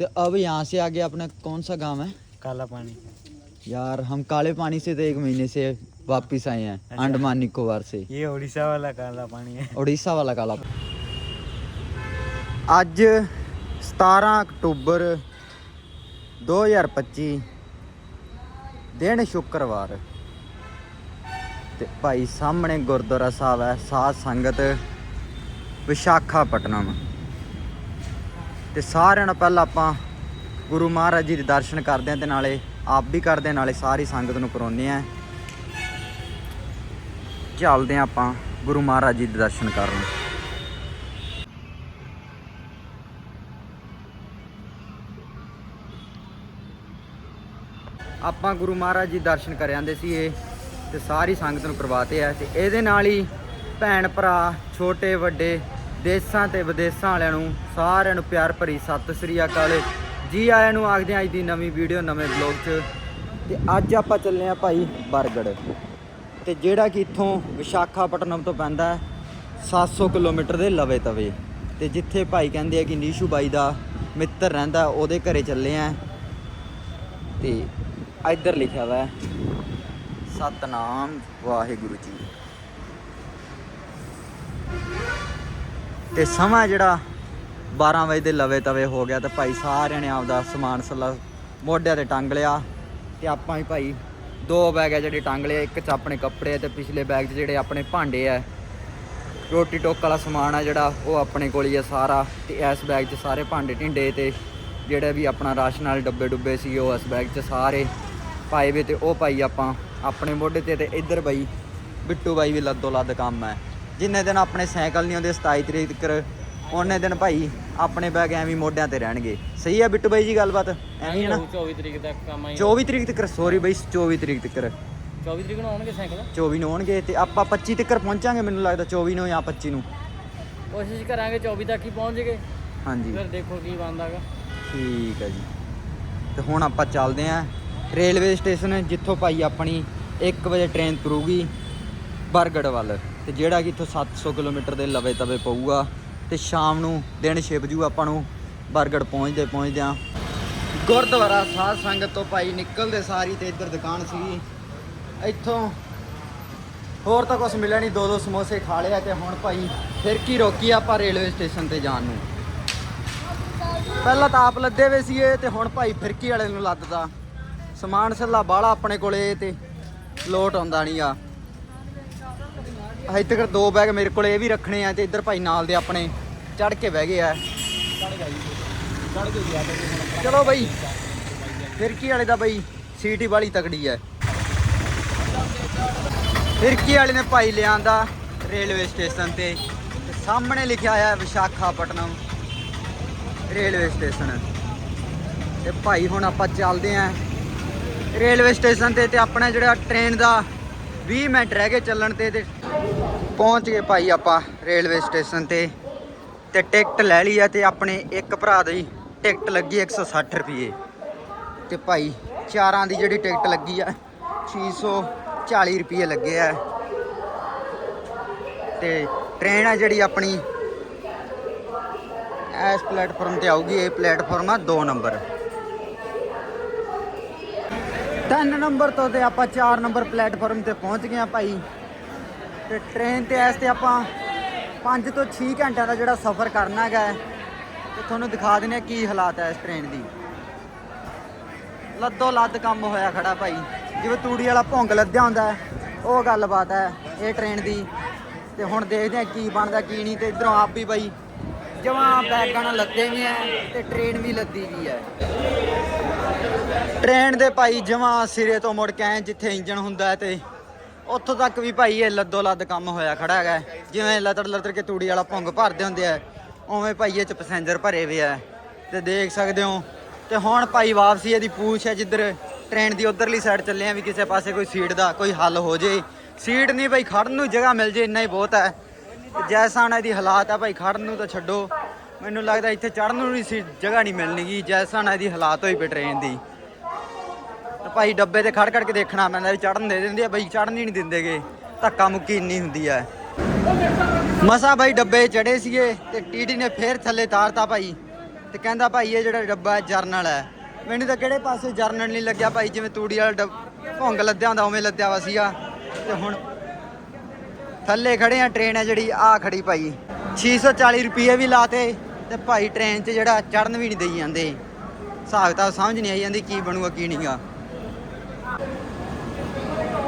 तो अब यहाँ से आगे अपना कौन सा गांव है काला पानी यार हम काले पानी से तो एक महीने से वापस आए हैं अच्छा। अंडमान निकोबार से ये उड़ीसा वाला काला पानी है ਉੜੀਸਾ ਵਾਲਾ ਕਾਲਾ ਅੱਜ 17 ਅਕਤੂਬਰ 2025 ਦਿਨ ਸ਼ੁੱਕਰਵਾਰ ਤੇ ਭਾਈ ਸਾਹਮਣੇ ਗੁਰਦੁਆਰਾ ਸਾਹਿਬ ਹੈ ਸਾਧ ਸੰਗਤ ਵਿਸ਼ਾਖਾਪਟਨਮ ਤੇ ਸਾਰਿਆਂ ਨੂੰ ਪਹਿਲਾਂ ਆਪਾਂ ਗੁਰੂ ਮਹਾਰਾਜ ਜੀ ਦੇ ਦਰਸ਼ਨ ਕਰਦੇ ਆਂ ਤੇ ਨਾਲੇ ਆਪ ਵੀ ਕਰਦੇ ਆਂ, ਨਾਲੇ ਸਾਰੀ ਸੰਗਤ ਨੂੰ ਕਰਾਉਂਦੇ ਆਂ ਚੱਲਦੇ ਆਂ ਆਪਾਂ ਗੁਰੂ ਮਹਾਰਾਜ ਜੀ ਦੇ ਦਰਸ਼ਨ ਕਰਨ। ਆਪਾਂ ਗੁਰੂ ਮਹਾਰਾਜ ਜੀ ਦਰਸ਼ਨ ਕਰ ਜਾਂਦੇ ਸੀ ਇਹ ਤੇ ਸਾਰੀ ਸੰਗਤ ਨੂੰ ਕਰਵਾਤੇ ਆ ਤੇ ਇਹਦੇ ਨਾਲ ਹੀ ਭੈਣ ਭਰਾ ਛੋਟੇ ਵੱਡੇ ਦੇਸ਼ਾਂ ਤੇ ਵਿਦੇਸ਼ਾਂ ਵਾਲਿਆਂ ਨੂੰ ਸਾਰਿਆਂ ਨੂੰ ਪਿਆਰ ਭਰੀ ਸਤਿ ਸ੍ਰੀ ਅਕਾਲ। ਜੀ ਆਇਆਂ ਨੂੰ ਆਖਦੇ ਆਂ ਅੱਜ ਦੀ ਨਵੀਂ ਵੀਡੀਓ, ਨਵੇਂ ਬਲੌਗ 'ਚ। ਤੇ ਅੱਜ ਆਪਾਂ ਚੱਲੇ ਆ ਭਾਈ ਬਰਗੜ। ਤੇ ਜਿਹੜਾ ਕਿ ਇੱਥੋਂ ਵਿਸ਼ਾਖਾਪਟਨਮ ਤੋਂ ਪੈਂਦਾ ਹੈ 700 ਕਿਲੋਮੀਟਰ ਦੇ ਲਵੇ ਤਵੇ। ਤੇ ਜਿੱਥੇ ਭਾਈ ਕਹਿੰਦੇ ਆ ਕਿ ਨੀਸ਼ੂ ਬਾਈ ਦਾ ਮਿੱਤਰ ਰਹਿੰਦਾ, ਉਹਦੇ ਘਰੇ ਚੱਲੇ ਆ ਤੇ ਇੱਧਰ ਲਿਖਿਆ ਹੋਇਆ ਸਤਨਾਮ ਵਾਹਿਗੁਰੂ ਜੀ। ਤੇ ਸਮਾਂ ਜਿਹੜਾ 12 ਵਜੇ ਦੇ ਲਵੇ ਤਵੇ ਹੋ ਗਿਆ ਤੇ ਭਾਈ ਸਾਰਿਆਂ ਨੇ ਆਪਦਾ ਸਮਾਨ ਸੱਲਾ ਮੋਢਿਆਂ ਤੇ ਟੰਗ ਲਿਆ ਤੇ ਆਪਾਂ ਹੀ ਭਾਈ ਦੋ ਬੈਗ ਹੈ ਜਿਹੜੇ ਟੰਗ ਲਏ, ਇੱਕ ਚ ਆਪਣੇ ਕੱਪੜੇ ਆ ਤੇ ਪਿਛਲੇ ਬੈਗ 'ਚ ਜਿਹੜੇ ਆਪਣੇ ਭਾਂਡੇ ਆ। ਰੋਟੀ ਟੋਕ ਵਾਲਾ ਸਮਾਨ ਆ ਜਿਹੜਾ, ਉਹ ਆਪਣੇ ਕੋਲ ਹੀ ਆ ਸਾਰਾ ਤੇ ਇਸ ਬੈਗ 'ਚ ਸਾਰੇ ਭਾਂਡੇ ਢਿੰਡੇ ਤੇ ਜਿਹੜੇ ਵੀ ਆਪਣਾ ਰਾਸ਼ਨ ਵਾਲੇ ਡੱਬੇ ਡੁੱਬੇ ਸੀ, ਉਹ ਇਸ ਬੈਗ 'ਚ ਸਾਰੇ ਪਾਏ ਵੇ ਤੇ ਉਹ ਪਾਈ ਆਪਾਂ ਆਪਣੇ ਮੋਢੇ ਤੇ ਤੇ ਇੱਧਰ ਬਾਈ ਬਿੱਟੂ ਬਾਈ ਵੀ ਲੱਦੋ ਲੱਦ ਕੰਮ ਹੈ ਜਿੰਨੇ ਦਿਨ ਆਪਣੇ ਸਾਈਕਲ ਨਹੀਂ ਆਉਂਦੇ 27 ਤਰੀਕ ਤੱਕ ਉਹਨੇ ਦਿਨ ਭਾਈ ਆਪਣੇ ਬੈਗ ਐਵੇਂ ਮੋਢਿਆਂ ਤੇ ਰਹਿਣਗੇ। ਸਹੀ ਹੈ ਬਿੱਟੂ ਬਾਈ ਜੀ ਗੱਲਬਾਤ? ਐਵੇਂ ਨਾ? 24 ਤਰੀਕ ਤੱਕ ਕੰਮ ਆਈ। 24 ਤਰੀਕ ਤੱਕ ਸੌਰੀ ਬਾਈ 24 ਤਰੀਕ ਤੱਕ 24 ਤਰੀਕ ਨੂੰ ਆਉਣਗੇ ਸਾਈਕਲ? 24 ਨੂੰ ਆਉਣਗੇ ਤੇ ਆਪਾਂ 25 ਤੱਕ ਪਹੁੰਚਾਂਗੇ ਮੈਨੂੰ ਲੱਗਦਾ 24 ਨੂੰ ਜਾਂ 25 ਨੂੰ। ਕੋਸ਼ਿਸ਼ ਕਰਾਂਗੇ 24 ਤੱਕ ਹੀ ਪਹੁੰਚ ਗਏ ਹਾਂਜੀ। ਫਿਰ ਦੇਖੋ ਕੀ ਬਣਦਾਗਾ ਠੀਕ ਹੈ ਜੀ। ਤੇ ਹੁਣ ਆਪਾਂ ਚੱਲਦੇ ਆਂ ਰੇਲਵੇ ਸਟੇਸ਼ਨ ਜਿੱਥੋਂ ਭਾਈ ਆਪਣੀ 1 ਵਜੇ ਟ੍ਰੇਨ ਤੁਰੂਗੀ ਬਰਗੜ ਵੱਲ। ਤੇ ਜਿਹੜਾ ਕਿ ਇੱਥੋਂ 700 ਕਿਲੋਮੀਟਰ ਦੇ ਲਵੇ ਤਵੇ ਪਊਗਾ ਤੇ ਸ਼ਾਮ ਨੂੰ ਦਿਨ ਛਿਪ ਜੂ ਆਪਾਂ ਨੂੰ, ਬਰਗੜ ਪਹੁੰਚਦੇ ਪਹੁੰਚਦਿਆਂ। ਗੁਰਦੁਆਰਾ ਸਾਧ ਸੰਗਤ ਤੋਂ ਭਾਈ ਨਿਕਲਦੇ ਸਾਰੀ ਤੇ ਇੱਧਰ ਦੁਕਾਨ ਸੀਗੀ ਇੱਥੋਂ ਹੋਰ ਤਾਂ ਕੁਝ ਮਿਲਿਆ ਨਹੀਂ ਦੋ ਦੋ ਸਮੋਸੇ ਖਾ ਲਿਆ ਤੇ ਹੁਣ ਭਾਈ ਫਿਰ ਕੀ ਰੋਕੀ ਆਪਾਂ ਰੇਲਵੇ ਸਟੇਸ਼ਨ ਤੇ ਜਾਣ ਨੂੰ। ਪਹਿਲਾਂ ਤਾਂ ਆਪ ਲੱਦੇ ਵੇ ਸੀਗੇ ਤੇ ਹੁਣ ਭਾਈ ਫਿਰਕੀ ਵਾਲੇ ਨੂੰ ਲੱਦਦਾ। ਸਮਾਨ ਸੱਲਾ ਬਾਹਲਾ ਆਪਣੇ ਕੋਲੇ ਤੇ ਲੋਟ ਆਉਂਦਾ ਨਹੀਂ ਆ ਅਜੇ ਤੱਕ ਦੋ ਬੈਗ ਮੇਰੇ ਕੋਲ ਇਹ ਵੀ ਰੱਖਣੇ ਆ ਤੇ ਇੱਧਰ ਭਾਈ ਨਾਲ ਦੇ ਆਪਣੇ ਚੜ ਕੇ ਬਹਿ ਗਏ ਆ। ਚਲੋ ਬਈ ਫਿਰਕੀ ਵਾਲੇ ਦਾ ਬਈ, ਸੀਟ ਹੀ ਵਾਲੀ ਤਕੜੀ ਐ ਫਿਰਕੀ ਵਾਲੇ ਨੇ ਭਾਈ ਲਿਆਂਦਾ ਰੇਲਵੇ ਸਟੇਸ਼ਨ ਤੇ? ਸਾਹਮਣੇ ਲਿਖਿਆ ਆ ਵਿਸ਼ਾਖਾਪਟਨਮ ਰੇਲਵੇ ਸਟੇਸ਼ਨ। ਤੇ ਭਾਈ ਹੁਣ ਆਪਾਂ ਚੱਲਦੇ ਆਂ ਰੇਲਵੇ ਸਟੇਸ਼ਨ ਤੇ ਤੇ ਆਪਣਾ ਜਿਹੜਾ ਟ੍ਰੇਨ ਦਾ 20 ਮਿੰਟ ਰਹਿ ਗਏ ਚੱਲਣ ਤੇ ਤੇ ਪਹੁੰਚ ਗਏ ਭਾਈ ਆਪਾਂ ਰੇਲਵੇ ਸਟੇਸ਼ਨ ਤੇ ਤੇ ਟਿਕਟ ਲੈ ਲਈ ਆ ਤੇ ਆਪਣੇ ਇੱਕ ਭਰਾ ਦੀ ਟਿਕਟ ਲੱਗੀ 160 ਰੁਪਏ ਤੇ ਭਾਈ ਚਾਰਾਂ ਦੀ ਜਿਹੜੀ ਟਿਕਟ ਲੱਗੀ ਆ 640 ਰੁਪਏ ਲੱਗੇ ਆ। ਤੇ ਟ੍ਰੇਨ ਆ ਜਿਹੜੀ ਆਪਣੀ, ਇਸ ਪਲੇਟਫਾਰਮ ਤੇ ਆਊਗੀ, ਇਹ ਪਲੇਟਫਾਰਮ ਆ 2 ਨੰਬਰ। 3 ਨੰਬਰ ਤੋਂ ਤੇ ਆਪਾਂ 4 ਨੰਬਰ ਪਲੇਟਫਾਰਮ ਤੇ ਪਹੁੰਚ ਗਏ ਆ ਭਾਈ। ਤੇ ਟ੍ਰੇਨ ਤੇ ਇਸ ਤੇ ਆਪਾਂ 5 ਤੋਂ 6 ਘੰਟਿਆਂ ਦਾ ਜਿਹੜਾ ਸਫ਼ਰ ਕਰਨਾ ਹੈਗਾ ਤੇ ਤੁਹਾਨੂੰ ਦਿਖਾ ਦਿੰਦੇ ਆ ਕੀ ਹਾਲਾਤ ਹੈ ਇਸ ਟ੍ਰੇਨ ਦੀ। ਲੱਦੋ ਲੱਦ ਕੰਮ ਹੋਇਆ ਖੜਾ ਭਾਈ। ਜਿਵੇਂ ਤੂੜੀ ਵਾਲਾ ਭੁੰਗ ਲੱਦਿਆ ਹੁੰਦਾ ਉਹ ਗੱਲਬਾਤ ਹੈ ਇਹ ਟ੍ਰੇਨ ਦੀ। ਤੇ ਹੁਣ ਦੇਖਦੇ ਆ ਕੀ ਬਣਦਾ, ਕੀ ਨਹੀਂ, ਤੇ ਇਧਰੋਂ ਆਪ ਵੀ ਭਾਈ ਜਮਾਂ ਬੈਗਾਂ ਨਾਲ ਲੱਦੇ ਵੀ ਐ ਤੇ ਟ੍ਰੇਨ ਵੀ ਲੱਦੀ ਵੀ ਐ ਟ੍ਰੇਨ ਦੇ ਭਾਈ ਜਮਾਂ ਸਿਰੇ ਤੋਂ ਮੁੜ ਕੇ ਆਏ, ਜਿੱਥੇ ਇੰਜਨ ਹੁੰਦਾ ਹੈ ਤੇ ਉੱਥੋਂ ਤੱਕ ਵੀ ਭਾਈ ਇਹ ਲੱਦੋ ਲੱਦ ਕੰਮ ਹੋਇਆ ਖੜਾ ਹੈਗਾ ਹੈ। ਜਿਵੇਂ ਲਤੜ ਲਤੜ ਕੇ ਤੂੜੀ ਵਾਲਾ ਭੁੰਗ ਭਰਦੇ ਹੁੰਦੇ ਆ, ਉਵੇਂ ਭਾਈ ਇਹ ਚ ਪੈਸੇਂਜਰ ਭਰੇ ਵੇ ਆ। ਤੇ ਦੇਖ ਸਕਦੇ ਹੋ, ਤੇ ਹੁਣ ਭਾਈ ਵਾਪਸੀ ਇਹਦੀ ਪੂਛ ਹੈ ਜਿੱਧਰ ਟ੍ਰੇਨ ਦੀ ਉਧਰਲੀ ਸਾਈਡ ਚੱਲੇ ਆ ਵੀ ਕਿਸੇ ਪਾਸੇ ਕੋਈ ਸੀਟ ਦਾ ਕੋਈ ਹੱਲ ਹੋ ਜੇ। ਸੀਟ ਨਹੀਂ ਭਾਈ ਖੜਨ ਨੂੰ ਜਗ੍ਹਾ ਮਿਲ ਜੇ, ਇੰਨਾ ਹੀ ਬਹੁਤ ਹੈ। ਤੇ ਜੈਸਾ ਹੁਣ ਇਹਦੀ ਹਾਲਾਤ ਆ ਭਾਈ ਖੜਨ ਨੂੰ ਤਾਂ ਛੱਡੋ। ਮੈਨੂੰ ਲੱਗਦਾ ਇੱਥੇ ਚੜਨ ਨੂੰ ਨਹੀਂ ਸੀ, ਜਗ੍ਹਾ ਨਹੀਂ ਮਿਲਣੀਗੀ ਜੈਸਾ ਹੁਣ ਇਹਦੀ ਹਾਲਾਤ ਹੋਈ ਪਈ ਟ੍ਰੇਨ ਦੀ। ਤੇ ਭਾਈ ਡੱਬੇ ਤੇ ਖੜ ਖੜ ਕੇ ਦੇਖਣਾ ਪੈਂਦਾ ਵੀ ਚੜਨ ਦੇ ਦਿੰਦੇ ਆ, ਬਈ ਚੜਨ ਹੀ ਨਹੀਂ ਦਿੰਦੇਗੇ। ਧੱਕਾ ਮੁੱਕੀ ਇੰਨੀ ਹੁੰਦੀ ਆ। ਮਸਾ ਭਾਈ ਡੱਬੇ ਚੜੇ ਸੀਗੇ ਤੇ ਟੀਟੀ ਨੇ ਫੇਰ ਥੱਲੇ ਤਾਰਤਾ ਭਾਈ ਤੇ ਕਹਿੰਦਾ ਭਾਈ ਇਹ ਜਿਹੜਾ ਡੱਬਾ ਹੈ ਜਰਨਲ ਹੈ। ਮੈਨੂੰ ਤਾਂ ਕਿਹੜੇ ਪਾਸੇ ਜਰਨਲ ਨਹੀਂ ਲੱਗਿਆ ਭਾਈ, ਜਿਵੇਂ ਤੂੜੀ ਵਾਲਾ ਡੱਬ ਭੁੰਗ ਲੱਦਿਆ ਹੁੰਦਾ ਉਵੇਂ ਲੱਦਿਆ ਵਾ ਸੀਗਾ। ਤੇ ਹੁਣ ਥੱਲੇ ਖੜੇ ਆ ਟ੍ਰੇਨ ਹੈ ਜਿਹੜੀ ਆ ਖੜੀ ਭਾਈ। 640 ਰੁਪਏ ਵੀ ਲਾਤੇ। ਤੇ ਭਾਈ ਟ੍ਰੇਨ 'ਚ ਜਿਹੜਾ ਚੜਨ ਵੀ ਨਹੀਂ ਦੇਈ ਜਾਂਦੇ। ਹਿਸਾਬ ਤਾਂ ਸਮਝ ਨਹੀਂ ਆਈ ਜਾਂਦੀ ਕੀ ਬਣੂਗਾ, ਕੀ ਨਹੀਂਗਾ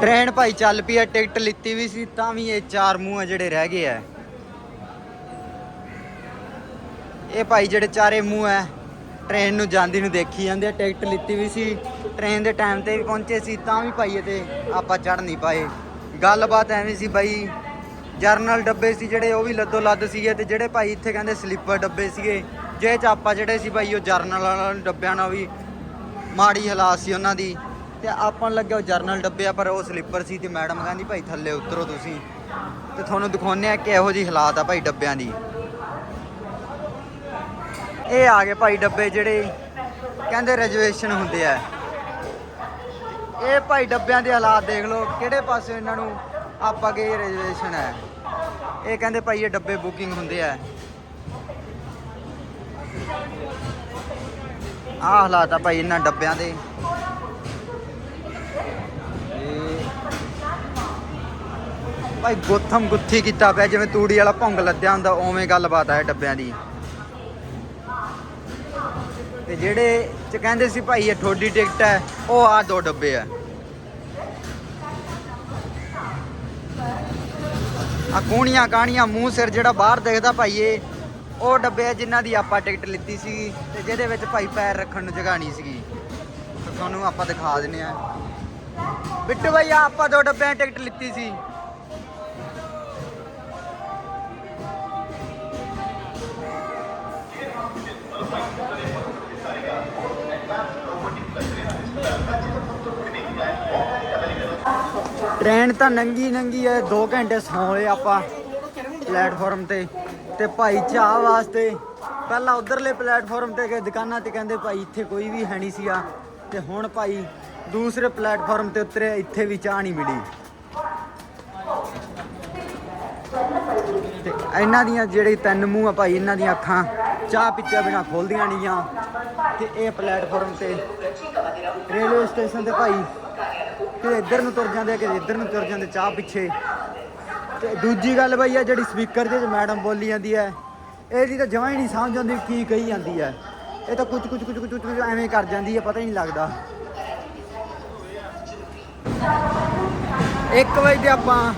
ਟ੍ਰੇਨ ਭਾਈ ਚੱਲ ਪਈ ਹੈ ਟਿਕਟ ਲਿੱਤੀ ਵੀ ਸੀ, ਤਾਂ ਵੀ ਇਹ ਚਾਰ ਮੂੰਹ ਆ ਜਿਹੜੇ ਰਹਿ ਗਏ ਆ। ਇਹ ਭਾਈ ਜਿਹੜੇ ਚਾਰੇ ਮੂੰਹ ਹੈ ਟ੍ਰੇਨ ਨੂੰ ਜਾਂਦੀ ਨੂੰ ਦੇਖੀ ਜਾਂਦੇ ਆ, ਟਿਕਟ ਲਿੱਤੀ ਵੀ ਸੀ। ਟ੍ਰੇਨ ਦੇ ਟਾਈਮ ਤੇ ਵੀ ਪਹੁੰਚੇ ਸੀ, ਤਾਂ ਵੀ ਭਾਈ ਇਹ ਤੇ ਆਪਾਂ ਚੜ ਨਹੀਂ ਪਾਏ। ਗੱਲਬਾਤ ਐਵੇਂ ਸੀ ਭਾਈ ਜਰਨਲ ਡੱਬੇ ਸੀ ਜਿਹੜੇ, ਉਹ ਵੀ ਲੱਦੋ ਲੱਦ ਸੀਗੇ ਤੇ ਜਿਹੜੇ ਭਾਈ ਇੱਥੇ ਕਹਿੰਦੇ ਸਲੀਪਰ ਡੱਬੇ ਸੀਗੇ, ਜੇ ਚ ਆਪਾਂ ਜਿਹੜੇ ਸੀ ਭਾਈ ਉਹ ਜਰਨਲ ਵਾਲਾ ਡੱਬਿਆਂ ਨਾਲ ਵੀ ਮਾੜੀ ਹਾਲਾਤ ਸੀ ਉਹਨਾਂ ਦੀ, ਤੇ ਆਪਾਂ ਨੂੰ ਲੱਗਿਆ ਉਹ ਜਰਨਲ ਡੱਬੇ ਆ, ਪਰ ਉਹ ਸਲੀਪਰ ਸੀ ਤੇ ਮੈਡਮ ਕਹਿੰਦੀ ਭਾਈ ਥੱਲੇ ਉਤਰੋ ਤੁਸੀਂ, ਤੇ ਤੁਹਾਨੂੰ ਦਿਖਾਉਂਦੇ ਆ ਕਿ ਇਹੋ ਜਿਹੀ ਹਾਲਾਤ ਆ ਭਾਈ ਡੱਬਿਆਂ ਦੀ। ਇਹ ਆ ਗਏ ਭਾਈ ਡੱਬੇ ਜਿਹੜੇ ਕਹਿੰਦੇ ਰਿਜ਼ਰਵੇਸ਼ਨ ਹੁੰਦੇ ਆ। ਇਹ ਭਾਈ ਡੱਬਿਆਂ ਦੇ ਹਾਲਾਤ ਦੇਖ ਲਓ, ਕਿਹੜੇ ਪਾਸੇ ਇਹਨਾਂ ਨੂੰ ਆਪਾਂ ਗਏ ਰਿਜ਼ਰਵੇਸ਼ਨ ਹੈ? ਇਹ ਕਹਿੰਦੇ ਭਾਈ ਇਹ ਡੱਬੇ ਬੁਕਿੰਗ ਹੁੰਦੇ ਆ। ਆਹ ਹਾਲਾਤ ਆ ਭਾਈ ਇਹਨਾਂ ਡੱਬਿਆਂ ਦੇ। ਭਾਈ ਗੋਥਮ ਗੁੱਥੀ ਕੀਤਾ ਪਿਆ, ਜਿਵੇਂ ਤੂੜੀ ਵਾਲਾ ਭੁੰਗ ਲੱਦਿਆ ਹੁੰਦਾ, ਉਵੇਂ ਗੱਲਬਾਤ ਆ ਡੱਬਿਆਂ ਦੀ। ਤੇ ਜਿਹੜੇ ਚ ਕਹਿੰਦੇ ਸੀ ਭਾਈ ਇਹ ਥੋੜੀ ਟਿਕਟ ਹੈ, ਉਹ ਆ ਦੋ ਡੱਬੇ ਆ। ਆ ਕੂਣੀਆਂ ਕਾਣੀਆਂ ਮੂੰਹ ਸਿਰ ਜਿਹੜਾ ਬਾਹਰ ਦੇਖਦਾ ਭਾਈ ਇਹ, ਉਹ ਡੱਬੇ ਆ ਜਿਨ੍ਹਾਂ ਦੀ ਆਪਾਂ ਟਿਕਟ ਲਿੱਤੀ ਸੀ ਤੇ ਜਿਹਦੇ ਵਿੱਚ ਭਾਈ ਪੈਰ ਰੱਖਣ ਨੂੰ ਜਗ੍ਹਾ ਨਹੀਂ ਸੀਗੀ। ਤੁਹਾਨੂੰ ਆਪਾਂ ਦਿਖਾ ਦਿੰਨੇ ਆ ਬਿੱਟੂ ਭਾਈ ਆਪਾਂ ਦੋ ਡੱਬਿਆਂ ਦੀ ਟਿਕਟ ਲਿੱਤੀ ਸੀ। ਟ੍ਰੇਨ ਤਾਂ ਨੰਗੀ ਨੰਗੀ ਐ 2 ਘੰਟੇ ਸੌਏ ਆਪਾਂ ਪਲੇਟਫਾਰਮ ਤੇ। ਤੇ ਭਾਈ ਚਾਹ ਵਾਸਤੇ, ਪਹਿਲਾਂ ਉਧਰਲੇ ਪਲੇਟਫਾਰਮ ਤੇ ਗਏ, ਦੁਕਾਨਾਂ ਤੇ ਕਹਿੰਦੇ ਭਾਈ ਇੱਥੇ ਕੋਈ ਵੀ ਹੈ ਨਹੀਂ ਸੀਗਾ। ਤੇ ਹੁਣ ਭਾਈ ਦੂਸਰੇ ਪਲੇਟਫਾਰਮ ਤੇ ਉਤਰੇ ਇੱਥੇ ਵੀ ਚਾਹ ਨਹੀਂ ਮਿਲੀ। ਤੇ ਇਹਨਾਂ ਦੀਆਂ ਜਿਹੜੇ ਤਿੰਨ ਮੂੰਹ ਆ ਭਾਈ, ਇਹਨਾਂ ਦੀਆਂ ਅੱਖਾਂ ਚਾਹ ਪੀਤੇ ਬਿਨਾ ਖੋਲਦੀਆਂ ਨਹੀਂ ਆ ਤੇ ਇਹ ਪਲੇਟਫਾਰਮ ਤੇ ਰੇਲਵੇ ਸਟੇਸ਼ਨ ਤੇ ਭਾਈ ਕਿਤੇ ਇੱਧਰ ਨੂੰ ਤੁਰ ਜਾਂਦੇ ਆ ਕਿ ਇੱਧਰ ਨੂੰ ਤੁਰ ਜਾਂਦੇ ਚਾਹ ਪਿੱਛੇ। ਤੇ ਦੂਜੀ ਗੱਲ ਬਈ ਆ ਜਿਹੜੀ ਸਪੀਕਰ ਦੇ ਵਿੱਚ ਮੈਡਮ ਬੋਲੀ ਜਾਂਦੀ ਹੈ, ਇਹਦੀ ਤਾਂ ਜਮਾਂ ਹੀ ਨਹੀਂ ਸਮਝ ਆਉਂਦੀ ਕੀ ਕਹੀ ਜਾਂਦੀ ਹੈ। ਇਹ ਤਾਂ ਕੁਝ ਕੁਝ ਕੁਝ ਕੁਝ ਕੁਝ ਐਵੇਂ ਕਰ ਜਾਂਦੀ ਹੈ, ਪਤਾ ਹੀ ਨਹੀਂ ਲੱਗਦਾ। 1 ਵਜੇ ਤੇ ਆਪਾਂ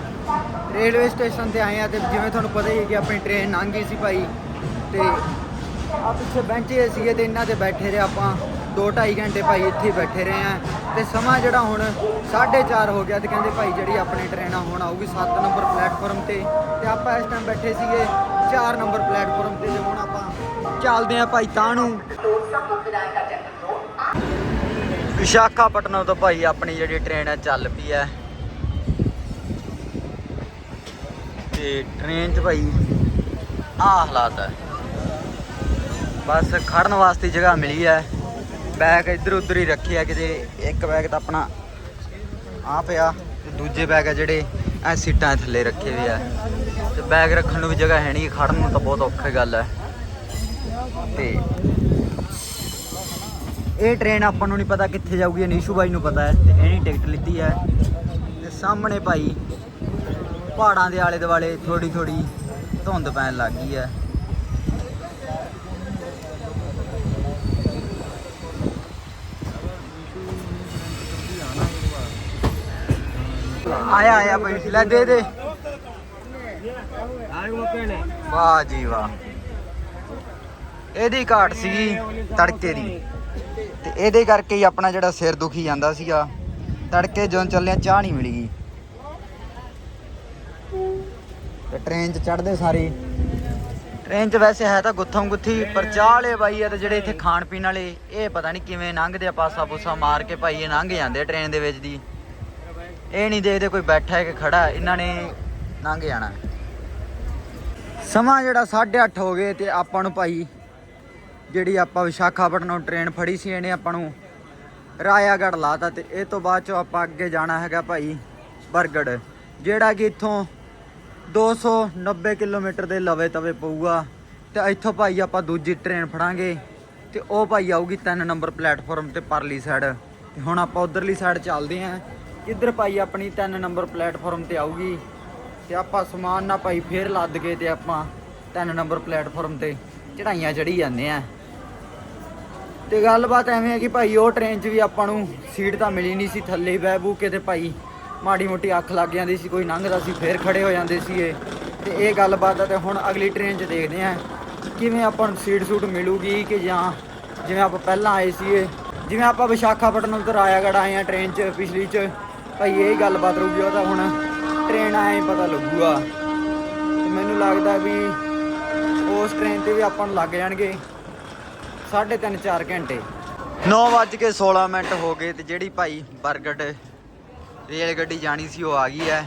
ਰੇਲਵੇ ਸਟੇਸ਼ਨ ਤੇ ਆਏ ਆ ਤੇ ਜਿਵੇਂ ਤੁਹਾਨੂੰ ਪਤਾ ਹੀ ਹੈ ਕਿ ਆਪਣੀ ਟ੍ਰੇਨ ਲੰਘ ਗਈ ਸੀ ਭਾਈ। ਤੇ ਆ ਪਿੱਛੇ ਬੈਂਚ ਸੀਗੇ ਤੇ ਇਹਨਾਂ ਤੇ ਬੈਠੇ ਰਹੇ ਆਪਾਂ। 2.5 ਘੰਟੇ ਭਾਈ ਇੱਥੇ ਬੈਠੇ ਰਹੇ ਆ ਤੇ ਸਮਾਂ ਜਿਹੜਾ ਹੁਣ 4:30 ਹੋ ਗਿਆ ਤੇ ਕਹਿੰਦੇ ਭਾਈ ਜਿਹੜੀ ਆਪਣੀ ਟ੍ਰੇਨ ਆ, ਹੁਣ ਆਊਗੀ 7 ਨੰਬਰ ਪਲੇਟਫਾਰਮ ਤੇ ਤੇ ਆਪਾਂ ਇਸ ਟਾਈਮ ਬੈਠੇ ਸੀਗੇ 4 ਨੰਬਰ ਪਲੇਟਫਾਰਮ ਤੇ ਤੇ ਹੁਣ ਆਪਾਂ ਚੱਲਦੇ ਆ ਭਾਈ ਤਾਂ ਨੂੰ ਵਿਸ਼ਾਖਾਪਟਨਮ ਤੋਂ ਭਾਈ ਆਪਣੀ ਜਿਹੜੀ ਟ੍ਰੇਨ ਹੈ ਚੱਲ ਪਈ ਹੈ ਤੇ ਟ੍ਰੇਨ 'ਚ ਭਾਈ ਆਹ ਹਾਲਾਤ ਹੈ ਬਸ ਖੜਨ ਵਾਸਤੇ ਜਗ੍ਹਾ ਮਿਲੀ ਹੈ ਬੈਗ ਇੱਧਰ ਉੱਧਰ ਹੀ ਰੱਖਿਆ ਕਿਤੇ, ਇੱਕ ਬੈਗ ਤਾਂ ਆਪਣਾ ਆ ਪਿਆ ਤੇ ਦੂਜੇ ਬੈਗ ਆ ਜਿਹੜੇ ਐ ਸੀਟਾਂ ਥੱਲੇ ਰੱਖੇ ਹੋਏ ਆ। ਤੇ ਬੈਗ ਰੱਖਣ ਨੂੰ ਵੀ ਜਗ੍ਹਾ ਹੈ ਨਹੀਂ ਖੜਨ ਨੂੰ ਤਾਂ ਬਹੁਤ ਔਖੀ ਗੱਲ ਹੈ। ਤੇ ਇਹ ਟ੍ਰੇਨ ਆਪਾਂ ਨੂੰ ਨਹੀਂ ਪਤਾ ਕਿੱਥੇ ਜਾਊਗੀ ਨੀਸ਼ੂ ਬਾਈ ਨੂੰ ਪਤਾ ਹੈ ਤੇ ਇਹਨੀ ਟਿਕਟ ਲਿੱਤੀ ਹੈ। ਤੇ ਸਾਹਮਣੇ ਭਾਈ ਪਹਾੜਾਂ ਦੇ ਆਲੇ ਦੁਆਲੇ ਥੋੜੀ ਥੋੜੀ ਧੁੰਦ ਪੈਣ ਲੱਗ ਗਈ ਹੈ। ਆਇਆ ਆਇਆ ਭਾਈ, ਲੈ ਦੇ ਦੇ। ਵਾਹ ਜੀ ਵਾਹ। ਇਹਦੀ ਘਾਟ ਸੀਗੀ ਤੜਕੇ ਦੀ। ਤੇ ਇਹਦੇ ਕਰਕੇ ਹੀ ਆਪਣਾ ਜਿਹੜਾ ਸਿਰ ਦੁਖੀ ਜਾਂਦਾ ਸੀਗਾ। ਤੜਕੇ ਜਦੋਂ ਚੱਲਿਆ, ਚਾਹ ਨਹੀਂ ਮਿਲੀਗੀ ਤੇ ਟ੍ਰੇਨ 'ਚ ਚੜਦੇ ਸਾਰੇ। ਟ੍ਰੇਨ 'ਚ ਵੈਸੇ ਹੈ ਤਾਂ ਗੁੱਥਮ ਗੁੱਥੀ, ਪਰ ਚਾਹ ਵਾਲੇ ਬਾਈ ਆ ਤੇ ਜਿਹੜੇ ਇੱਥੇ ਖਾਣ ਪੀਣ ਵਾਲੇ, ਇਹ ਪਤਾ ਨਹੀਂ ਕਿਵੇਂ ਲੰਘਦੇ ਆ ਪਾਸਾ ਪੂਸਾ ਮਾਰ ਕੇ ਭਾਈ ਇਹ ਲੰਘ ਜਾਂਦੇ ਟ੍ਰੇਨ ਦੇ ਵਿੱਚ ਦੀ। ਇਹ ਨਹੀਂ ਦੇਖਦੇ ਕੋਈ ਬੈਠਾ ਹੈ ਕਿ ਖੜਾ ਇਹਨਾਂ ਨੇ ਲੰਘ ਜਾਣਾ। ਸਮਾਂ ਜਿਹੜਾ 8:30 ਹੋ ਗਏ ਤੇ ਆਪਾਂ ਨੂੰ ਭਾਈ, ਜਿਹੜੀ ਆਪਾਂ ਵਿਸ਼ਾਖਾਪਟਨਮ ਟ੍ਰੇਨ ਫੜੀ ਸੀ, ਇਹਨੇ ਆਪਾਂ ਨੂੰ ਰਾਇਆਗੜ ਲਾਤਾ ਤੇ ਇਹ ਤੋਂ ਬਾਅਦ ਚੋਂ ਆਪਾਂ ਅੱਗੇ ਜਾਣਾ ਹੈਗਾ ਭਾਈ ਬਰਗੜ, ਜਿਹੜਾ ਕਿ ਇੱਥੋਂ 290 ਕਿਲੋਮੀਟਰ ਦੇ ਲਵੇ ਤਵੇ ਪਊਗਾ। ਤੇ ਇੱਥੋਂ ਭਾਈ ਆਪਾਂ ਦੂਜੀ ਟ੍ਰੇਨ ਫੜਾਂਗੇ ਤੇ ਉਹ ਭਾਈ ਆਊਗੀ 3 ਨੰਬਰ ਪਲੇਟਫਾਰਮ ਤੇ ਪਰਲੀ ਸਾਈਡ ਤੇ ਹੁਣ ਆਪਾਂ ਉਧਰਲੀ ਸਾਈਡ ਚੱਲਦੇ ਆਂ ਇੱਧਰ ਭਾਈ ਆਪਣੀ 3 ਨੰਬਰ ਪਲੇਟਫਾਰਮ ਤੇ ਆਊਗੀ ਤੇ ਆਪਾਂ ਸਮਾਨ ਨਾ ਭਾਈ ਫੇਰ ਲੱਦ ਕੇ ਤੇ ਆਪਾਂ 3 ਨੰਬਰ ਪਲੇਟਫਾਰਮ ਤੇ ਚੜਾਈਆਂ ਚੜੀ ਜਾਂਦੇ ਆਂ। ਤੇ ਗੱਲਬਾਤ ਐਵੇਂ ਹੈ ਕਿ ਭਾਈ ਉਹ ਟ੍ਰੇਨ 'ਚ ਵੀ ਆਪਾਂ ਨੂੰ ਸੀਟ ਤਾਂ ਮਿਲੀ ਨਹੀਂ ਸੀ, ਥੱਲੇ ਬਹਿ ਬੂ ਕੇ ਤੇ ਭਾਈ ਮਾੜੀ ਮੋਟੀ ਅੱਖ ਲੱਗ ਜਾਂਦੀ ਸੀ, ਕੋਈ ਲੰਘਦਾ ਸੀ, ਫੇਰ ਖੜੇ ਹੋ ਜਾਂਦੇ ਸੀਗੇ। ਤੇ ਇਹ ਗੱਲਬਾਤ ਆ ਤੇ ਹੁਣ ਅਗਲੀ ਟ੍ਰੇਨ 'ਚ ਦੇਖਦੇ ਆਂ ਕਿਵੇਂ ਆਪਾਂ ਨੂੰ ਸੀਟ ਸੂਟ ਮਿਲੂਗੀ ਕਿ ਜਾਂ ਜਿਵੇਂ ਆਪਾਂ ਪਹਿਲਾਂ ਆਏ ਸੀਗੇ। ਜਿਵੇਂ ਆਪਾਂ ਵਿਸ਼ਾਖਾਪਟਨਮ ਤੋਂ ਰਾਇਆਗੜ੍ਹ ਆਏ ਆ ਟ੍ਰੇਨ 'ਚ, ਪਿਛਲੀ 'ਚ ਭਾਈ, ਇਹ ਗੱਲਬਾਤ ਰਹੂਗੀ ਉਹ ਤਾਂ ਹੁਣ ਟ੍ਰੇਨ ਆਏ ਹੀ ਪਤਾ ਲੱਗੂਗਾ। ਤੇ ਮੈਨੂੰ ਲੱਗਦਾ ਵੀ ਉਸ ਟ੍ਰੇਨ ਤੇ ਵੀ ਆਪਾਂ ਨੂੰ ਲੱਗ ਜਾਣਗੇ ਸਾਢੇ ਤਿੰਨ 4 ਘੰਟੇ। 9:16 ਮਿੰਟ ਹੋ ਗਏ ਤੇ ਜਿਹੜੀ ਭਾਈ ਬਰਗੜ ਰੇਲ ਗੱਡੀ ਜਾਣੀ ਸੀ, ਉਹ ਆ ਗਈ ਹੈ।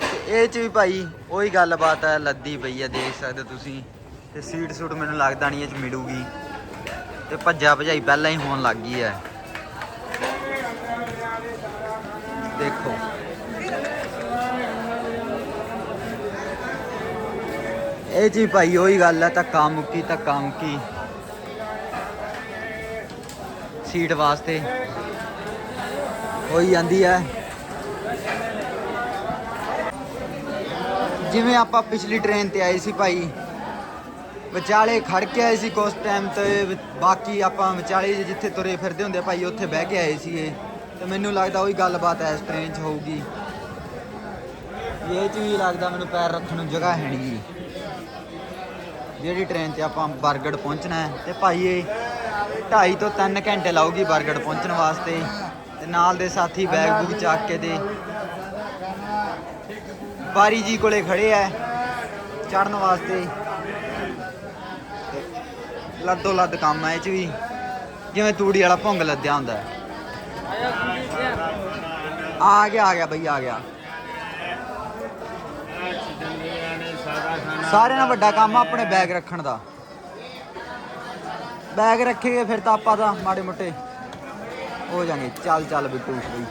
ਤੇ ਇਹ ਚ ਵੀ ਭਾਈ ਉਹੀ ਗੱਲਬਾਤ ਹੈ, ਲੱਦੀ ਪਈ ਹੈ, ਦੇਖ ਸਕਦੇ ਹੋ ਤੁਸੀਂ। ਤੇ ਸੀਟ ਸੂਟ ਮੈਨੂੰ ਲੱਗਦਾ ਨਹੀਂ ਇਹ ਚ ਮਿਲੂਗੀ। ਤੇ ਭੱਜਾ ਭਜਾਈ ਪਹਿਲਾਂ ਹੀ ਹੋਣ ਲੱਗ ਗਈ ਹੈ। ਦੇਖੋ। ਇਹ ਜੀ ਭਾਈ ਉਹੀ ਗੱਲ ਹੈ ਧੱਕਾ ਮੁੱਕੀ ਧੱਕਾ ਮੁੱਕੀ। ਸੀਟ ਵਾਸਤੇ। ਹੋਈ ਜਾਂਦੀ ਹੈ ਜਿਵੇਂ ਆਪਾਂ ਪਿਛਲੀ ਟ੍ਰੇਨ ਤੇ ਆਏ ਸੀ ਭਾਈ, ਵਿਚਾਲੇ ਖੜ ਕੇ ਆਏ ਸੀ ਕੁਛ ਟਾਈਮ ਤੇ, ਬਾਕੀ ਆਪਾਂ ਵਿਚਾਲੇ ਜਿੱਥੇ ਤੁਰੇ ਫਿਰਦੇ ਹੁੰਦੇ ਭਾਈ, ਉੱਥੇ ਬਹਿ ਕੇ ਆਏ ਸੀ ਇਹ ਤੇ ਮੈਨੂੰ ਲੱਗਦਾ ਉਹੀ ਗੱਲਬਾਤ ਇਸ ਟ੍ਰੇਨ 'ਚ ਹੋਊਗੀ। ਇਹ 'ਚ ਵੀ ਲੱਗਦਾ ਮੈਨੂੰ ਪੈਰ ਰੱਖਣ ਨੂੰ ਜਗ੍ਹਾ ਹੈ ਨਹੀਂ ਜਿਹੜੀ ਟ੍ਰੇਨ 'ਚ ਆਪਾਂ ਬਰਗੜ ਪਹੁੰਚਣਾ ਹੈ। ਤੇ ਭਾਈ ਇਹ 2.5 ਤੋਂ 3 ਘੰਟੇ ਲਾਊਗੀ ਬਰਗੜ ਪਹੁੰਚਣ ਵਾਸਤੇ। ਤੇ ਨਾਲ ਦੇ ਸਾਥੀ ਬੈਗ ਬੁੱਕ ਚੱਕ ਕੇ ਤੇ ਬਾਰੀ ਜੀ ਕੋਲੇ ਖੜੇ ਐ ਚੜਨ ਵਾਸਤੇ। ਲੱਦੋ ਲੱਦ ਕੰਮ ਐ ਇਹ 'ਚ ਵੀ। ਜਿਵੇਂ ਤੂੜੀ ਵਾਲਾ ਭੁੰਗ ਲੱਦਿਆ ਹੁੰਦਾ। ਹੈ। ਆਇਆ ਕੁਲਦੀਪ ਗਿਆ ਆ ਗਿਆ ਆ ਗਿਆ ਬਈ, ਆ ਗਿਆ। ਸਾਰਿਆਂ ਨਾਲ ਵੱਡਾ ਕੰਮ ਆ ਆਪਣੇ ਬੈਗ ਰੱਖਣ ਦਾ। ਬੈਗ ਰੱਖੇਗੇ ਫਿਰ ਤਾਂ ਆਪਾਂ ਤਾਂ ਮਾੜੇ ਮੋਟੇ। ਹੋ ਜਾਾਂਗੇ ਚੱਲ ਚੱਲ ਬਿੱਟੂ ਬਈ।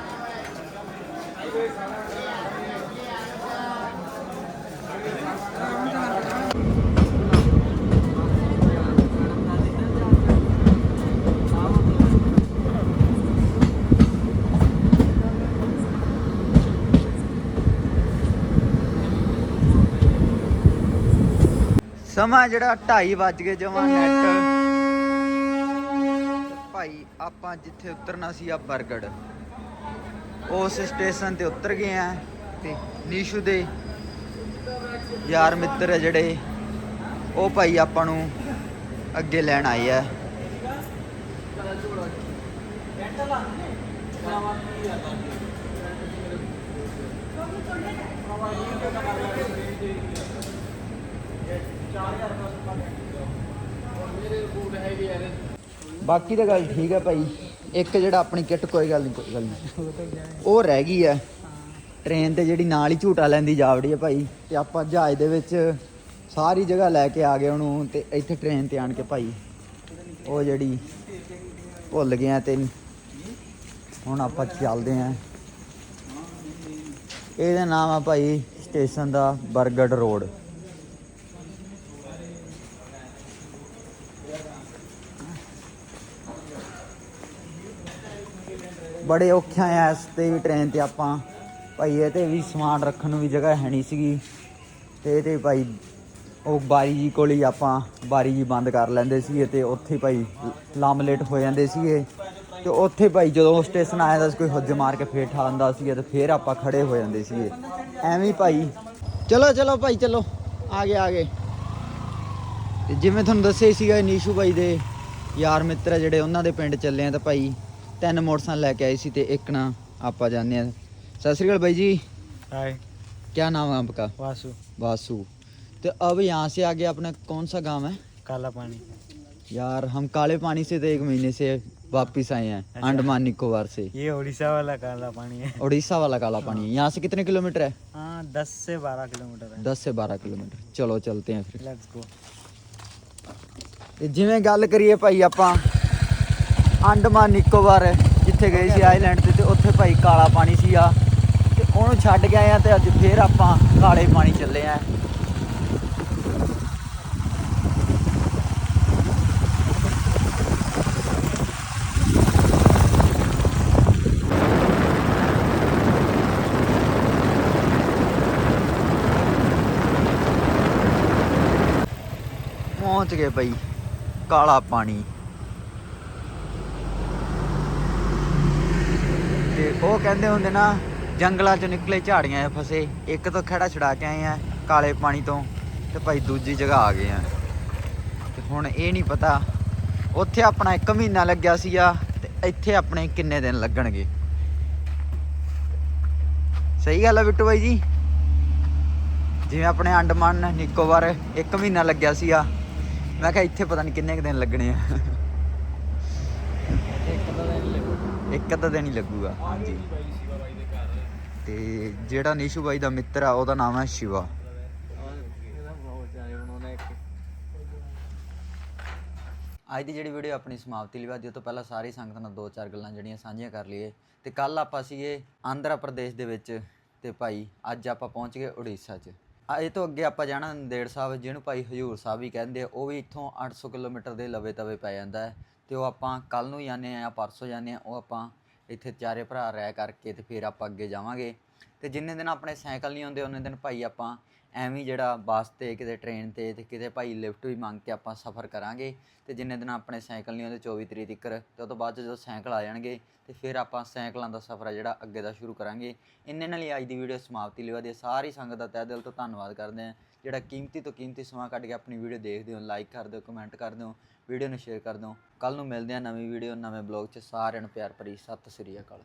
ਸਮਾਂ ਜਿਹੜਾ 2:30 ਵੱਜ ਗਏ ਜਮਾ ਨੈਟ ਭਾਈ ਆਪਾਂ ਜਿੱਥੇ ਉਤਰਨਾ ਸੀ ਆ ਬਰਗੜ। ਉਸ ਸਟੇਸ਼ਨ ਤੇ ਉਤਰ ਗਏ ਆ ਤੇ ਨੀਸ਼ੂ ਦੇ ਯਾਰ ਮਿੱਤਰ ਜਿਹੜੇ ਉਹ ਭਾਈ ਆਪਾਂ ਨੂੰ ਅੱਗੇ ਲੈਣ ਆਏ ਆ। ਬਾਕੀ ਤਾਂ ਗੱਲ ਠੀਕ ਹੈ ਭਾਈ। ਇੱਕ ਜਿਹੜਾ ਆਪਣੀ ਕਿੱਟ, ਕੋਈ ਗੱਲ ਨਹੀਂ, ਕੋਈ ਗੱਲ ਨਹੀਂ। ਉਹ ਰਹਿ ਗਈ ਹੈ। ਟ੍ਰੇਨ ਤੇ ਜਿਹੜੀ ਨਾਲ ਹੀ ਝੂਟਾ ਲੈਂਦੀ ਜਾਵੜੀ ਹੈ ਭਾਈ। ਤੇ ਆਪਾਂ ਜਹਾਜ਼ ਦੇ ਵਿੱਚ ਸਾਰੀ ਜਗ੍ਹਾ ਲੈ ਕੇ ਆ ਗਏ ਉਹਨੂੰ ਤੇ ਇੱਥੇ ਟ੍ਰੇਨ ਤੇ ਆਣ ਕੇ ਭਾਈ। ਉਹ ਜਿਹੜੀ ਭੁੱਲ ਗਏ ਆ ਤੇ ਹੁਣ ਆਪਾਂ ਚੱਲਦੇ ਆਂ ਇਹਦਾ ਨਾਮ ਆ ਭਾਈ ਸਟੇਸ਼ਨ ਦਾ ਬਰਗੜ ਰੋਡ। ਬੜੇ ਔਖੇ ਆ ਇਸ ਤੇ ਵੀ ਟ੍ਰੇਨ ਤੇ ਆਪਾਂ। ਭਾਈ, ਇਹ ਤੇ ਵੀ ਸਮਾਨ ਰੱਖਣ ਨੂੰ ਵੀ ਜਗ੍ਹਾ ਹੈ ਨਹੀਂ ਸੀਗੀ। ਤੇ ਇਹ ਤੇ ਭਾਈ, ਉਹ ਬਾਰੀ ਜੀ ਕੋਲ ਹੀ ਆਪਾਂ ਬਾਰੀ ਜੀ ਬੰਦ ਕਰ ਲੈਂਦੇ ਸੀਗੇ ਤੇ ਉੱਥੇ ਭਾਈ ਲੰਮ ਲੇਟ ਹੋ ਜਾਂਦੇ ਸੀਗੇ। ਤੇ ਉੱਥੇ ਭਾਈ ਜਦੋਂ ਸਟੇਸ਼ਨ ਆਇਆ ਤਾਂ ਕੋਈ ਹੁੱਜ ਮਾਰ ਕੇ ਫੇਰ ਠਾ ਦਿੰਦਾ ਸੀਗਾ ਤੇ ਫੇਰ ਆਪਾਂ ਖੜੇ ਹੋ ਜਾਂਦੇ ਸੀਗੇ। ਐਵੇਂ ਭਾਈ। ਚਲੋ ਚਲੋ ਭਾਈ, ਚਲੋ, ਆ ਗਏ ਆ ਗਏ। ਤੇ ਜਿਵੇਂ ਤੁਹਾਨੂੰ ਦੱਸਿਆ ਹੀ ਸੀਗਾ, ਨੀਸ਼ੂ ਭਾਈ ਦੇ ਯਾਰ ਮਿੱਤਰ ਆ ਜਿਹੜੇ ਉਹਨਾਂ ਦੇ ਪਿੰਡ ਚੱਲੇ ਆ ਤਾਂ ਭਾਈ ਤਿੰਨ ਮੋਟਰਸਾਈਕਲ ਲੈ ਕੇ ਆਏ ਸੀ ਤੇ ਇੱਕ ਨਾ ਆਪਾਂ ਜਾਂਦੇ ਆ ਸਤਿ ਸ੍ਰੀ ਅਕਾਲ भाई जी हाय क्या नाम है आपका वासु वासु तो अब यहाँ से आगे अपना कौन सा गांव है काला पानी यार हम काले पानी से तो एक महीने से वापिस आए हैं अच्छा। अंडमान निकोबार से ये उड़ीसा वाला काला पानी है उड़ीसा वाला काला पानी है यहाँ से कितने किलोमीटर है हाँ दस से बारह किलोमीटर है दस से बारह किलोमीटर चलो चलते हैं फिर लेट्स गो ਤੇ ਜਿਵੇਂ ਗੱਲ ਕਰੀਏ ਭਾਈ ਆਪਾਂ ਅੰਡਮਾਨ ਨਿਕੋਬਾਰ ਜਿੱਥੇ ਗਏ ਸੀ ਆਈਲੈਂਡ ਤੇ ਤੇ ਉੱਥੇ ਭਾਈ ਕਾਲਾ ਪਾਣੀ ਸੀ ਆ ਤੇ ਉਹਨੂੰ ਛੱਡ ਕੇ ਆਏ ਆ ਤੇ ਅੱਜ ਫੇਰ ਆਪਾਂ ਕਾਲੇ ਪਾਣੀ ਚੱਲੇ ਆ। ਪਹੁੰਚ ਗਏ ਭਾਈ ਕਾਲਾ ਪਾਣੀ। ਤੇ ਉਹ ਕਹਿੰਦੇ ਹੁੰਦੇ ਨਾ, ਜੰਗਲਾਂ ਚੋਂ ਨਿਕਲੇ ਝਾੜੀਆਂ 'ਚ ਫਸੇ। ਇੱਕ ਤੋਂ ਖੜਾ ਛੜਾ ਕੇ ਆਏ ਆ, ਕਾਲੇ ਪਾਣੀ ਤੋਂ, ਤੇ ਭਾਈ ਦੂਜੀ ਜਗ੍ਹਾ ਆ ਗਏ ਆ। ਤੇ ਹੁਣ ਇਹ ਨਹੀਂ ਪਤਾ, ਉੱਥੇ ਆਪਣਾ 1 ਮਹੀਨਾ ਲੱਗਿਆ ਸੀਗਾ, ਤੇ ਇੱਥੇ ਆਪਣੇ ਕਿੰਨੇ ਦਿਨ ਲੱਗਣਗੇ। ਸਹੀ ਗੱਲ ਆ ਬਿੱਟੂ ਬਾਈ ਜੀ? ਜਿਵੇਂ ਆਪਣੇ ਅੰਡਮਾਨ, ਨਿਕੋਬਾਰ 1 ਮਹੀਨਾ ਲੱਗਿਆ ਸੀਗਾ। ਮੈਂ ਕਿਹਾ ਇੱਥੇ ਪਤਾ ਨਹੀਂ ਕਿੰਨੇ ਕੁ ਦਿਨ ਲੱਗਣੇ ਆ ਇੱਕ ਤਾਂ ਦਿਨ ਲੱਗੂ ਇੱਕ ਅੱਧਾ ਦਿਨ ਹੀ ਲੱਗੂਗਾ। ਹਾਂਜੀ। ਤੇ ਜਿਹੜਾ ਨੀਸ਼ੂ ਬਾਈ ਦਾ ਮਿੱਤਰ ਆ ਉਹਦਾ ਨਾਮ ਹੈ ਸ਼ਿਵਾ। ਅੱਜ ਦੀ ਜਿਹੜੀ ਵੀਡੀਓ ਆਪਣੀ ਸਮਾਪਤੀ ਲਈ ਵਾਦੀ ਤੋਂ ਪਹਿਲਾਂ ਸਾਰੀ ਸੰਗਤ ਨਾਲ ਦੋ ਚਾਰ ਗੱਲਾਂ ਜਿਹੜੀਆਂ ਸਾਂਝੀਆਂ ਕਰ ਲਈਏ। ਤੇ ਕੱਲ ਆਪਾਂ ਸੀਗੇ ਆਂਧਰਾ ਪ੍ਰਦੇਸ਼ ਦੇ ਵਿੱਚ ਤੇ ਭਾਈ ਅੱਜ ਆਪਾਂ ਪਹੁੰਚ ਗਏ ਉੜੀਸਾ 'ਚ। ਆ ਇਹ ਤੋਂ ਅੱਗੇ ਆਪਾਂ ਜਾਣਾ ਨੰਦੇੜ ਸਾਹਿਬ ਜਿਹਨੂੰ ਭਾਈ ਹਜੂਰ ਸਾਹਿਬ ਵੀ ਕਹਿੰਦੇ ਆ ਉਹ ਵੀ ਇੱਥੋਂ 800 ਕਿਲੋਮੀਟਰ ਦੇ ਲਵੇ ਤਵੇ ਪੈ ਜਾਂਦਾ ਹੈ। ਅਤੇ ਉਹ ਆਪਾਂ ਕੱਲ੍ਹ ਨੂੰ ਜਾਂਦੇ ਹਾਂ ਜਾਂ ਪਰਸੋਂ ਜਾਂਦੇ ਹਾਂ, ਉਹ ਆਪਾਂ ਇੱਥੇ ਚਾਰੇ ਭਰਾ ਰਹਿ ਕਰਕੇ ਅਤੇ ਫਿਰ ਆਪਾਂ ਅੱਗੇ ਜਾਵਾਂਗੇ। ਅਤੇ ਜਿੰਨੇ ਦਿਨ ਆਪਣੇ ਸਾਈਕਲ ਨਹੀਂ ਆਉਂਦੇ, ਉਹਨੇ ਦਿਨ ਭਾਈ ਆਪਾਂ ਐਵੇਂ ਜਿਹੜਾ ਬੱਸ ਤੇ, ਕਿਤੇ ਟ੍ਰੇਨ ਤੇ ਅਤੇ ਕਿਤੇ ਭਾਈ ਲਿਫਟ ਵੀ ਮੰਗ ਕੇ ਆਪਾਂ ਸਫ਼ਰ ਕਰਾਂਗੇ। ਅਤੇ ਜਿੰਨੇ ਦਿਨ ਆਪਣੇ ਸਾਈਕਲ ਨਹੀਂ ਆਉਂਦੇ 24 ਤਰੀਕ ਤੱਕ ਅਤੇ ਉਹ ਤੋਂ ਬਾਅਦ 'ਚ ਜਦੋਂ ਸਾਈਕਲ ਆ ਜਾਣਗੇ, ਤੇ ਫਿਰ ਆਪਾਂ ਸਾਈਕਲਾਂ ਦਾ ਸਫ਼ਰ ਆ ਜਿਹੜਾ ਅੱਗੇ ਦਾ ਸ਼ੁਰੂ ਕਰਾਂਗੇ। ਇੰਨੇ ਨਾਲ ਹੀ ਅੱਜ ਦੀ ਵੀਡੀਓ ਸਮਾਪਤੀ ਲਈ ਵਧੀ। ਸਾਰੀ ਸੰਗਤ ਦਾ ਤਹਿ ਦਿਲ ਤੋਂ ਧੰਨਵਾਦ ਕਰਦੇ ਹਾਂ। ਜਿਹੜਾ ਕੀਮਤੀ ਤੋਂ ਕੀਮਤੀ ਸਮਾਂ ਕੱਢ ਕੇ ਆਪਣੀ ਵੀਡੀਓ ਦੇਖਦੇ ਹੋ ਲਾਈਕ ਕਰ ਦਿਓ ਕਮੈਂਟ ਕਰ ਦਿਓ। ਵੀਡੀਓ ਨੂੰ ਸ਼ੇਅਰ ਕਰ ਦਿਓ। ਕੱਲ ਨੂੰ ਮਿਲਦੇ ਹਾਂ ਨਵੀਂ ਵੀਡੀਓ, ਨਵੇਂ ਬਲੌਗ 'ਚ। ਸਾਰਿਆਂ ਨੂੰ ਪਿਆਰ ਭਰੀ। ਸਤਿ ਸ੍ਰੀ ਅਕਾਲ।